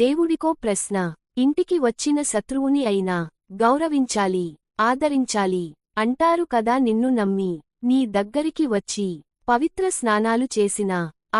దేవుడికో ప్రశ్న. ఇంటికి వచ్చిన శత్రువుని అయినా గౌరవించాలి ఆదరించాలి అంటారు కదా నిన్ను నమ్మి. నీ దగ్గరికి వచ్చి పవిత్ర స్నానాలు చేసిన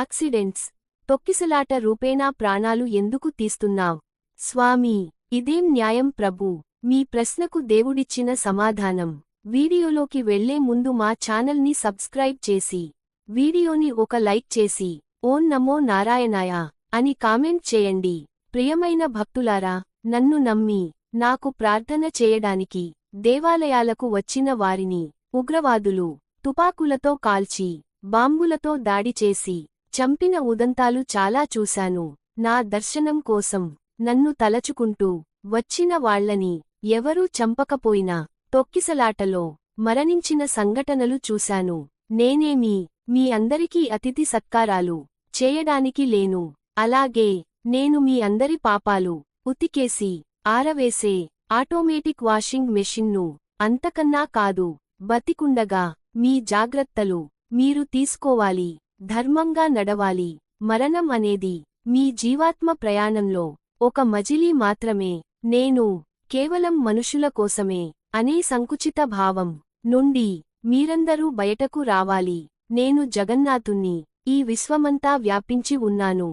ఆక్సిడెంట్స్ తొక్కిసలాట రూపేణా ప్రాణాలు ఎందుకు తీస్తున్నావ్? స్వామీ ఇదేం న్యాయం ప్రభు? మీ ప్రశ్నకు దేవుడిచ్చిన సమాధానం. వీడియోలోకి వెళ్ళే ముందు మా ఛానల్ని సబ్స్క్రైబ్ చేసి వీడియోని ఒక లైక్ చేసి ఓం నమో నారాయణాయ అని కామెంట్ చేయండి. ప్రియమైన భక్తులారా నన్ను నమ్మి నాకు ప్రార్థన చేయడానికి దేవాలయాలకు వచ్చిన వారిని ఉగ్రవాదులు తుపాకులతో కాల్చి బాంబులతో దాడి చేసి చంపిన ఉదంతాలు చాలా చూశాను. నా దర్శనం కోసం నన్ను తలచుకుంటూ వచ్చిన వాళ్ళని ఎవరూ చంపకపోయినా తొక్కిసలాటలో మరణించిన సంఘటనలు చూశాను. నేనేమీ మీ అందరికీ అతిథి సత్కారాలు చేయడానికి లేను. అలాగే నేను మీ అందరి పాపాలు ఉతికేసి ఆరవేసే ఆటోమేటిక్ వాషింగ్ మెషిన్ను అంతకన్నా కాదు బతికుండగా మీ జాగ్రత్తలు మీరు తీసుకోవాలి ధర్మంగా నడవాలి మరణం అనేది మీ జీవాత్మ ప్రయాణంలో ఒక మజిలీ మాత్రమే. నేను కేవలం మనుషుల కోసమే అనే సంకుచిత భావం నుండి మీరందరూ బయటకు రావాలి. నేను జగన్నాథుణ్ణి ఈ విశ్వమంతా వ్యాపించి ఉన్నాను.